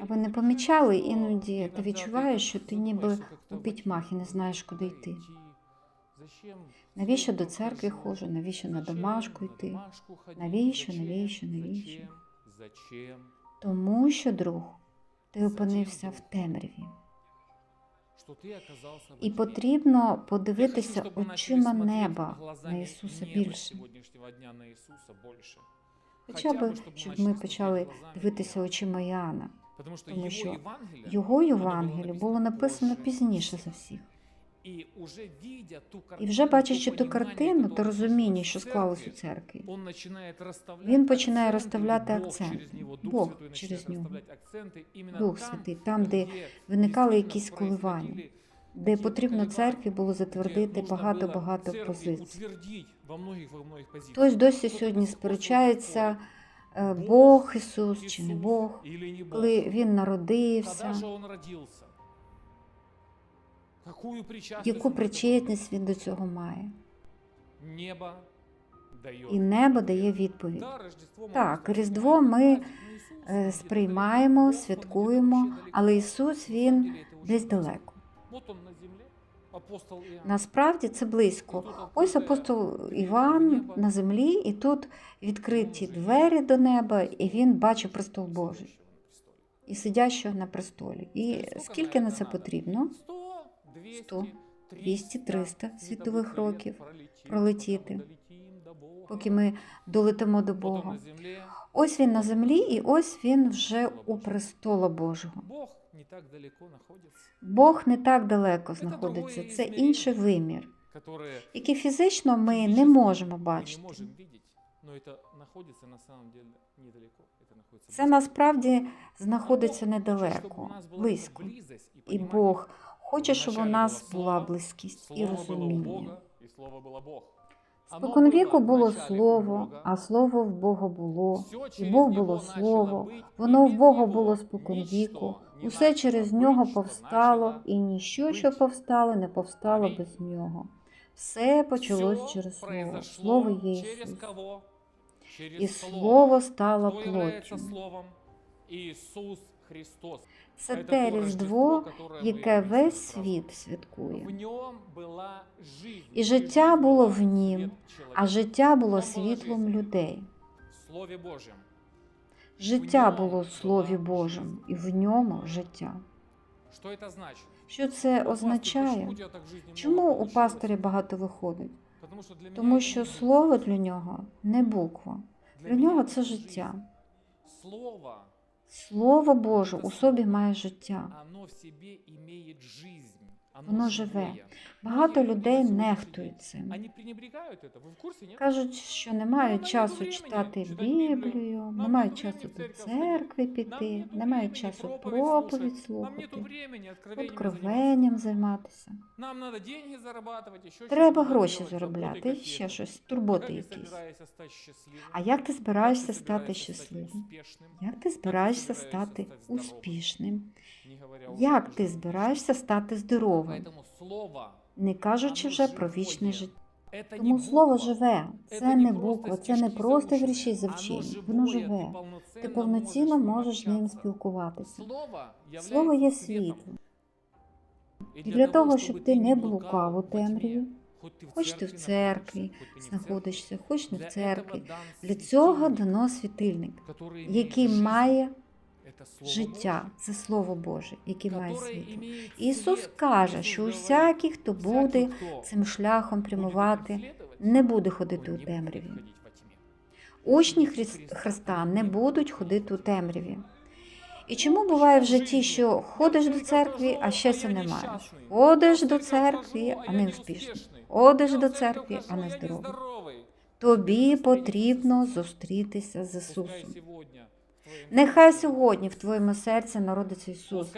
А ви не помічали іноді ти відчуваєш, що ти ніби у пітьмах і не знаєш, куди йти. Навіщо до церкви ходжу? Навіщо на домашку йти? Навіщо, навіщо, навіщо? Тому що, друг, ти опинився в темряві. І потрібно подивитися очима неба на Ісуса більше. Хоча б, щоб ми почали дивитися очима Іоанна. Тому що Його Євангеліє було написано пізніше за всіх. І І вже бачачи ту картину та розуміння, що склалось у церкві, він починає розставляти акценти. Бог через нього, Дух Святий, там, де виникали якісь коливання, де потрібно церкві було затвердити багато-багато позицій. Хтось досі сьогодні сперечається, Бог Ісус чи не Бог, коли він народився, яку причетність він до цього має. І небо дає відповідь. Так, Різдво ми е, сприймаємо, святкуємо, але Ісус він десь далеко. Насправді це близько. Ось апостол Іван на землі, і тут відкриті двері до неба, і він бачить престол Божий і сидящого на престолі. І скільки на це потрібно? 100, 200, 300 світових років пролетіти, поки ми долетимо до Бога. Ось він на землі, і ось він вже у престола Божого. Бог не так далеко находится, Бог не так далеко знаходиться, це інший вимір, которые який фізично ми не можемо мы не бачити. можем видеть, но это находится на самом деле недалеко. Это находится Це близко. насправді А знаходиться Бог хоче, щоб у недалеко, нас була близько. близость і І понімання. Бог хоче, щоб у Вначале нас було була слово, близькість і Слово було у розуміння. Бога, і слово було Бог. Оно Споконвіку було вначале у слово, Бога. а слово в Бога було. Всё І через Бог него було начало слово, быть, воно и в без Бога него було споконвіку, ничто не усе начало через быть, нього що повстало, начало і ніщо, быть. що повстало, не повстало Амінь. без нього. Все почалось Всё через слово. произошло Слово є через Ісус. кого? Через І Слово. слово стало Хто являється плоттю. Словом? Ісус Христос. Це Это те то Різдво, которое яке ми весь празднуємо. світ святкує. В ньому була жизнь. І життя жизнь було була в нім, світ А чоловіка. життя було була світлом жизнь. людей. Життя було в Слові Божому, і в ньому життя. Що це означає? Чому у пастиря багато виходить? Тому що слово для нього не буква. Для нього це життя. Слово Боже у собі має життя. Воно живе. живе. Багато людей нехтують цим. Кажуть, що не мають Ну, часу читати Біблію. Не мають часу до церкви піти, не мають часу проповідь. Слухати, откровенням займатися. Треба гроші заробляти, ще щось, турботи якісь. А як ти збираєшся стати щасливим? Як ти збираєшся стати успішним? Не говоря уже Як про ти жизнь. збираєшся стати здоровим? Поэтому слово Не кажучи Оно вже живое. про вічне життя. это не Тому слово буква. живе. Это Це не не просто буква, це не стишки просто заучені. вірші Оно завчені. Воно живое, живе. Ти повноцінно Ти повноцінно можеш з ним общатися. спілкуватися. Слово, Слово є являється світом. світлом. І для того, щоб ти не блукав у во тьмі, темряві, хоч ти в хоч ти в церкві церкві знаходишся, хоч ти не в знаходишся, хоч не Для в церкві. этого дан Для цього світильник, дано світильник, который який имеет має жизнь. Это Слово життя. Це Слово Боже, яке має світло. Ісус каже, що усякий, хто буде цим шляхом прямувати, не буде ходити у темряві. ходити во тьмі». Учні Хрис- Христа не будуть ходити у темряві. І чому буває в житті, що ходиш до церкви, а щастя немає? Ходиш до церкви, а не успішний. Ходиш до церкви, а не здоровий. Тобі потрібно зустрітися з Ісусом. Нехай сьогодні в твоєму серці народиться Ісус.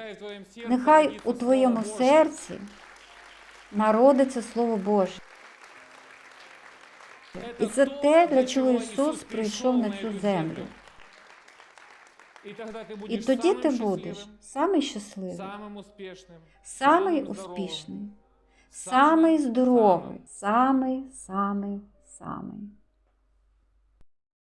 Нехай у твоєму серці народиться Слово Боже. І це те, для чого Ісус прийшов на цю землю. І тоді ти будеш самий щасливий, самий успішний, самий здоровий, самий, самий, самий.